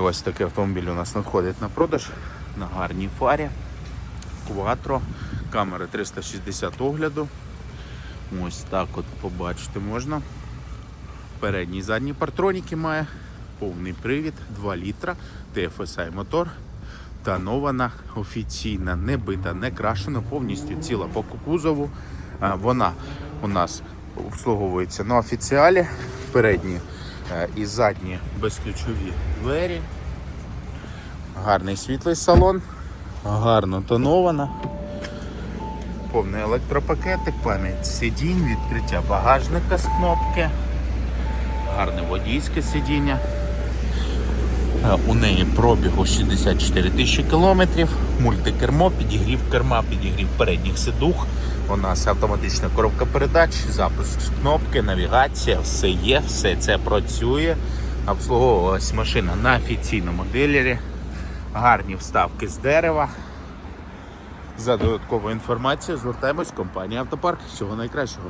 Ось такий автомобіль у нас надходить на продаж на гарній фарі. Quattro, камери 360 огляду. Ось так от побачити можна. Передні і задні партроніки має, повний привід, 2 літра, TFSI мотор. Тонована, офіційна, не бита, не крашена, повністю ціла по кузову. Вона у нас обслуговується на офіціалі. Передні і задні безключові двері. Гарний світлий салон, гарно тонована. Повний електропакетик, пам'ять сидінь, відкриття багажника з кнопки, гарне водійське сидіння. Е, У неї пробігу 64 тисячі кілометрів, мультикермо, підігрів керма, підігрів передніх сидух. У нас автоматична коробка передач, запуск кнопки, навігація, все є, все це працює. Обслуговувалась машина на офіційному дилері. Гарні вставки з дерева. За додатковою інформацією звертаємось в компанію Автопарк. Всього найкращого.